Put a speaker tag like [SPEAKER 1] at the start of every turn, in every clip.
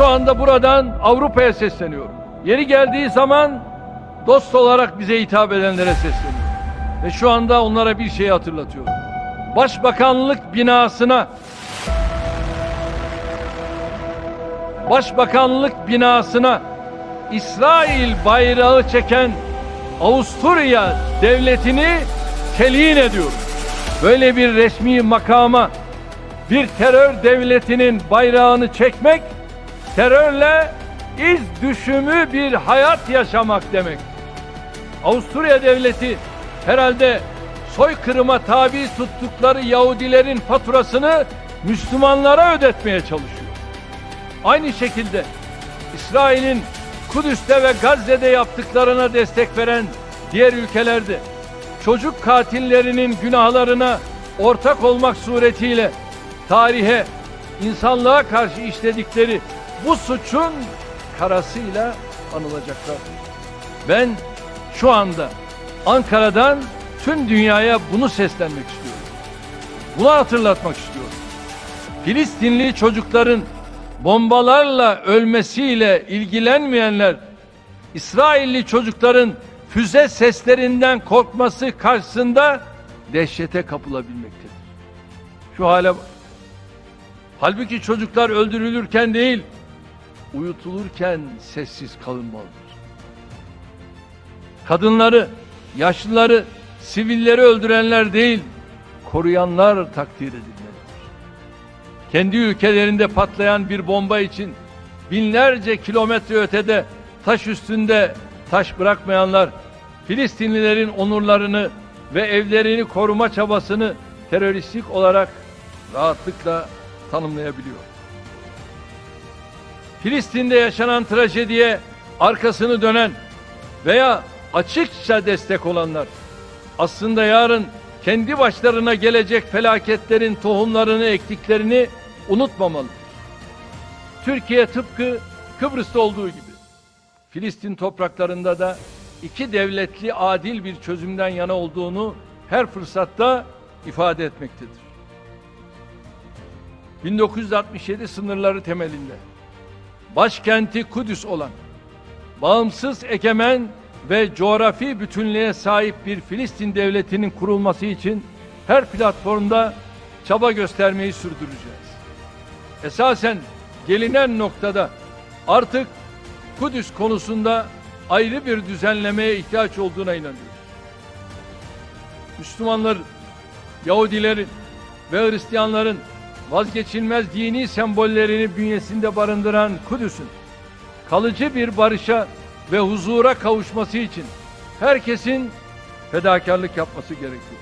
[SPEAKER 1] şu anda buradan Avrupa'ya sesleniyorum. Yeri geldiği zaman dost olarak bize hitap edenlere sesleniyorum. Ve şu anda onlara bir şey hatırlatıyorum. Başbakanlık binasına Başbakanlık binasına İsrail bayrağı çeken Avusturya devletini telin ediyorum. Böyle bir resmi makama bir terör devletinin bayrağını çekmek terörle iz düşümü bir hayat yaşamak demek. Avusturya devleti herhalde soykırıma tabi tuttukları Yahudilerin faturasını Müslümanlara ödetmeye çalışıyor. Aynı şekilde İsrail'in Kudüs'te ve Gazze'de yaptıklarına destek veren diğer ülkelerde çocuk katillerinin günahlarına ortak olmak suretiyle tarihe, insanlığa karşı işledikleri bu suçun karasıyla anılacaklar. Ben şu anda Ankara'dan tüm dünyaya bunu seslenmek istiyorum. Bunu hatırlatmak istiyorum. Filistinli çocukların bombalarla ölmesiyle ilgilenmeyenler İsrailli çocukların füze seslerinden korkması karşısında dehşete kapılabilmektedir. Şu hale bak. Halbuki çocuklar öldürülürken değil, uyutulurken sessiz kalınmalıdır. Kadınları, yaşlıları, sivilleri öldürenler değil, koruyanlar takdir edilmelidir. Kendi ülkelerinde patlayan bir bomba için binlerce kilometre ötede taş üstünde taş bırakmayanlar Filistinlilerin onurlarını ve evlerini koruma çabasını teröristlik olarak rahatlıkla tanımlayabiliyor. Filistin'de yaşanan trajediye arkasını dönen veya açıkça destek olanlar aslında yarın kendi başlarına gelecek felaketlerin tohumlarını ektiklerini unutmamalı. Türkiye tıpkı Kıbrıs'ta olduğu gibi Filistin topraklarında da iki devletli adil bir çözümden yana olduğunu her fırsatta ifade etmektedir. 1967 sınırları temelinde başkenti Kudüs olan bağımsız egemen ve coğrafi bütünlüğe sahip bir Filistin devletinin kurulması için her platformda çaba göstermeyi sürdüreceğiz. Esasen gelinen noktada artık Kudüs konusunda ayrı bir düzenlemeye ihtiyaç olduğuna inanıyoruz. Müslümanların, Yahudilerin ve Hristiyanların vazgeçilmez dini sembollerini bünyesinde barındıran Kudüs'ün kalıcı bir barışa ve huzura kavuşması için herkesin fedakarlık yapması gerekiyor.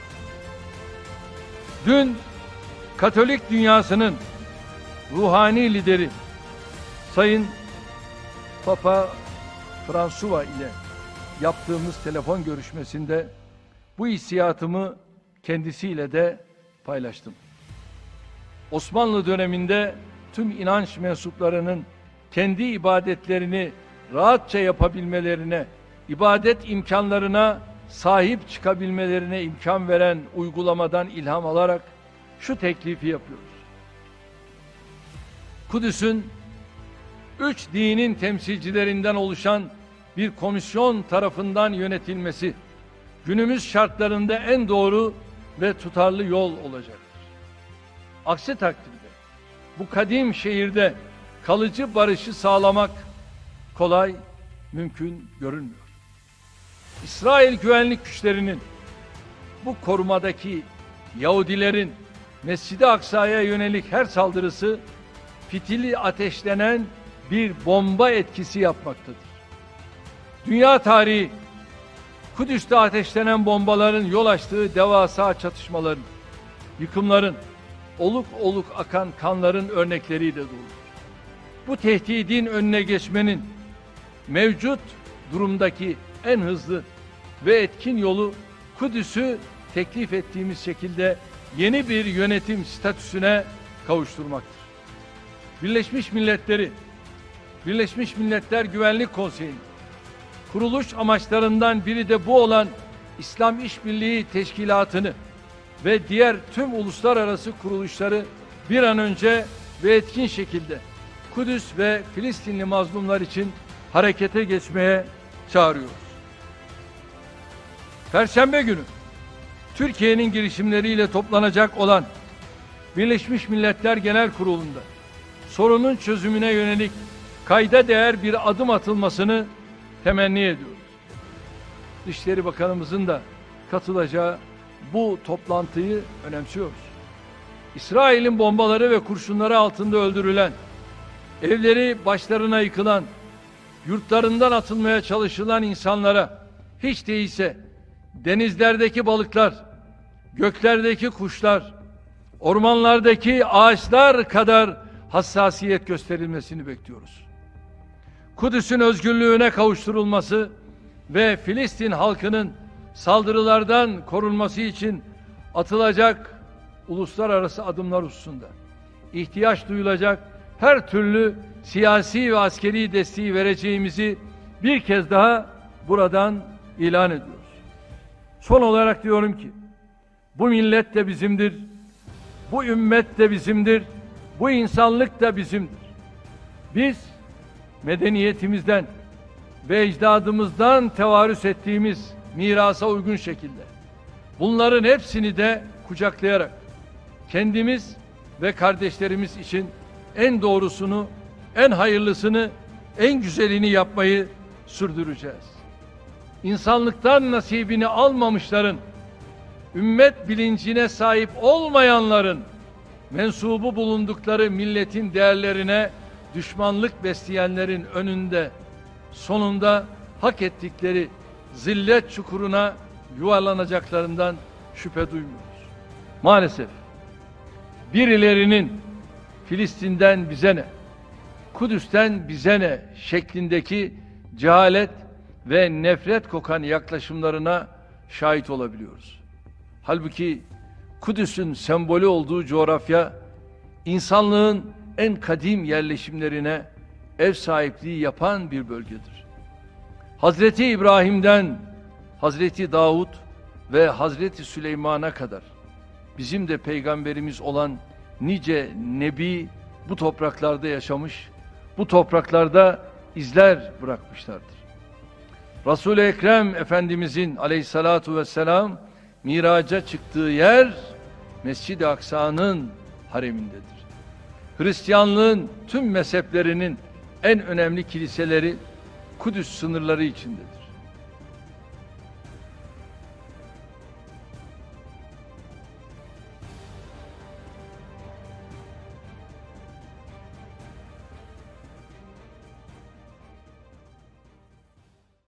[SPEAKER 1] Dün Katolik dünyasının ruhani lideri Sayın Papa Fransuva ile yaptığımız telefon görüşmesinde bu hissiyatımı kendisiyle de paylaştım. Osmanlı döneminde tüm inanç mensuplarının kendi ibadetlerini rahatça yapabilmelerine, ibadet imkanlarına sahip çıkabilmelerine imkan veren uygulamadan ilham alarak şu teklifi yapıyoruz. Kudüs'ün üç dinin temsilcilerinden oluşan bir komisyon tarafından yönetilmesi günümüz şartlarında en doğru ve tutarlı yol olacaktır. Aksi takdirde bu kadim şehirde kalıcı barışı sağlamak kolay, mümkün görünmüyor. İsrail güvenlik güçlerinin bu korumadaki Yahudilerin Mescid-i Aksa'ya yönelik her saldırısı fitili ateşlenen bir bomba etkisi yapmaktadır. Dünya tarihi Kudüs'te ateşlenen bombaların yol açtığı devasa çatışmaların, yıkımların, oluk oluk akan kanların örnekleriyle dolu. Bu tehdidin önüne geçmenin mevcut durumdaki en hızlı ve etkin yolu Kudüs'ü teklif ettiğimiz şekilde yeni bir yönetim statüsüne kavuşturmaktır. Birleşmiş Milletleri, Birleşmiş Milletler Güvenlik Konseyi'nin kuruluş amaçlarından biri de bu olan İslam İşbirliği Teşkilatı'nı ve diğer tüm uluslararası kuruluşları bir an önce ve etkin şekilde Kudüs ve Filistinli mazlumlar için harekete geçmeye çağırıyoruz. Perşembe günü Türkiye'nin girişimleriyle toplanacak olan Birleşmiş Milletler Genel Kurulu'nda sorunun çözümüne yönelik kayda değer bir adım atılmasını temenni ediyoruz. Dışişleri Bakanımızın da katılacağı bu toplantıyı önemsiyoruz. İsrail'in bombaları ve kurşunları altında öldürülen, evleri başlarına yıkılan, yurtlarından atılmaya çalışılan insanlara hiç değilse denizlerdeki balıklar, göklerdeki kuşlar, ormanlardaki ağaçlar kadar hassasiyet gösterilmesini bekliyoruz. Kudüs'ün özgürlüğüne kavuşturulması ve Filistin halkının saldırılardan korunması için atılacak uluslararası adımlar hususunda ihtiyaç duyulacak her türlü siyasi ve askeri desteği vereceğimizi bir kez daha buradan ilan ediyoruz. Son olarak diyorum ki bu millet de bizimdir. Bu ümmet de bizimdir. Bu insanlık da bizimdir. Biz medeniyetimizden ve ecdadımızdan tevarüs ettiğimiz mirasa uygun şekilde bunların hepsini de kucaklayarak kendimiz ve kardeşlerimiz için en doğrusunu, en hayırlısını, en güzelini yapmayı sürdüreceğiz. İnsanlıktan nasibini almamışların, ümmet bilincine sahip olmayanların mensubu bulundukları milletin değerlerine düşmanlık besleyenlerin önünde sonunda hak ettikleri zillet çukuruna yuvarlanacaklarından şüphe duymuyoruz. Maalesef birilerinin Filistin'den bize ne, Kudüs'ten bize ne şeklindeki cehalet ve nefret kokan yaklaşımlarına şahit olabiliyoruz. Halbuki Kudüs'ün sembolü olduğu coğrafya insanlığın en kadim yerleşimlerine ev sahipliği yapan bir bölgedir. Hazreti İbrahim'den Hazreti Davud ve Hazreti Süleyman'a kadar bizim de peygamberimiz olan nice nebi bu topraklarda yaşamış, bu topraklarda izler bırakmışlardır. Resul-i Ekrem Efendimizin aleyhissalatu vesselam miraca çıktığı yer Mescid-i Aksa'nın haremindedir. Hristiyanlığın tüm mezheplerinin en önemli kiliseleri Kudüs sınırları içindedir.